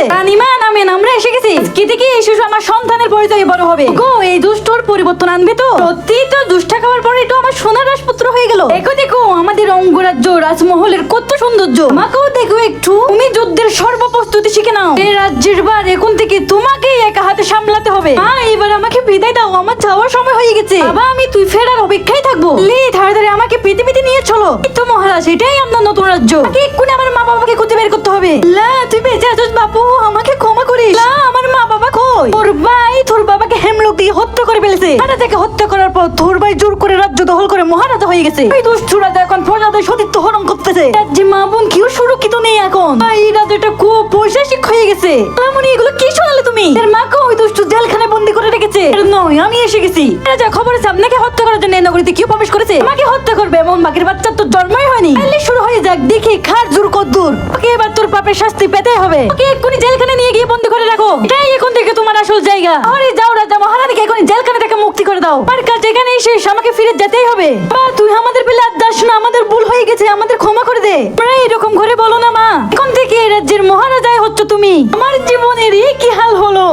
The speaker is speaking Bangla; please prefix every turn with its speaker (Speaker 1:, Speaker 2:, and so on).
Speaker 1: হচ্ছে রানিমা নামেন আমরা এসে গেছি। কি থেকে এই শিশু আমার সন্তানের পরিচয়ে বড় হবে। গো এই দুষ্টর পরিবর্তন আনবে তো? সত্যি তো দুষ্টা খাওয়ার পরে তো আমার সোনার রাজপুত্র হয়ে গেল। দেখো দেখো আমাদের অঙ্গরাজ্য রাজমহলের কত সৌন্দর্য। আমাকেও দেখো একটু। তুমি যুদ্ধের সর্বপ্রস্তুতি শিখে নাও। এই রাজ্যের বার এখন থেকে তোমাকেই একা হাতে সামলাতে হবে। মা এবার আমাকে বিদায় দাও আমার যাওয়ার সময় হয়ে গেছে। বাবা আমি তুই ফেরার অপেক্ষায় থাকব। লি তাড়াতাড়ি আমাকে পৃথিবীতে নিয়ে চলো। তো মহারাজ এটাই আপনার নতুন রাজ্য। এক্ষুনি আমার মা বাবাকে খুঁজে বের করতে হবে। লা তুই বেঁচে আছিস কই? তোর ভাই তোর বাবাকে হেমলোক দিয়ে হত্যা করে ফেলেছে। রাজাকে হত্যা করার পর তোর ভাই জোর করে রাজ্য দখল করে মহারাজা হয়ে গেছে। এই দুষ্টু রাজা এখন প্রজাদের সতীত্ব হরণ করতেছে। রাজ্যে মা বোন কেউ সুরক্ষিত নেই এখন। এই রাজাটা খুব পৈশাসিক হয়ে গেছে। মামুনি এগুলো কি শোনালে তুমি? এর মাকে ওই দুষ্টু জেলখানায় বন্দি করে রেখেছে? নয়, আমি এসে গেছি। রাজা খবর আছে, আপনাকে হত্যা করার জন্য নগরীতে কেউ প্রবেশ করেছে? আমাকে হত্যা করবে এমন বাকির বাচ্চার তো জন্মই হয়নি। তাহলে শুরু হয়ে যাক, দেখি খার জোর কদ্দুর। ওকে, এবার তোর পাপের শাস্তি পেতে হবে। ওকে, এক্ষুনি জেলখানে নিয়ে গিয়ে বন্দি করে রাখো। এটাই এখন জায়গা আরে যাও রাজা মহারানীকে এখন জেলখানা থেকে মুক্তি করে দাও। পার কাজ এখানে শেষ, আমাকে ফিরে যেতেই হবে। মা তুই আমাদের পেলে আর যাস না, আমাদের ভুল হয়ে গেছে, আমাদের ক্ষমা করে দে। আমরা এরকম করে বলো না, মা। এখন থেকে এই রাজ্যের মহারাজাই হচ্ছ তুমি। আমার জীবনের এই কি হাল হলো?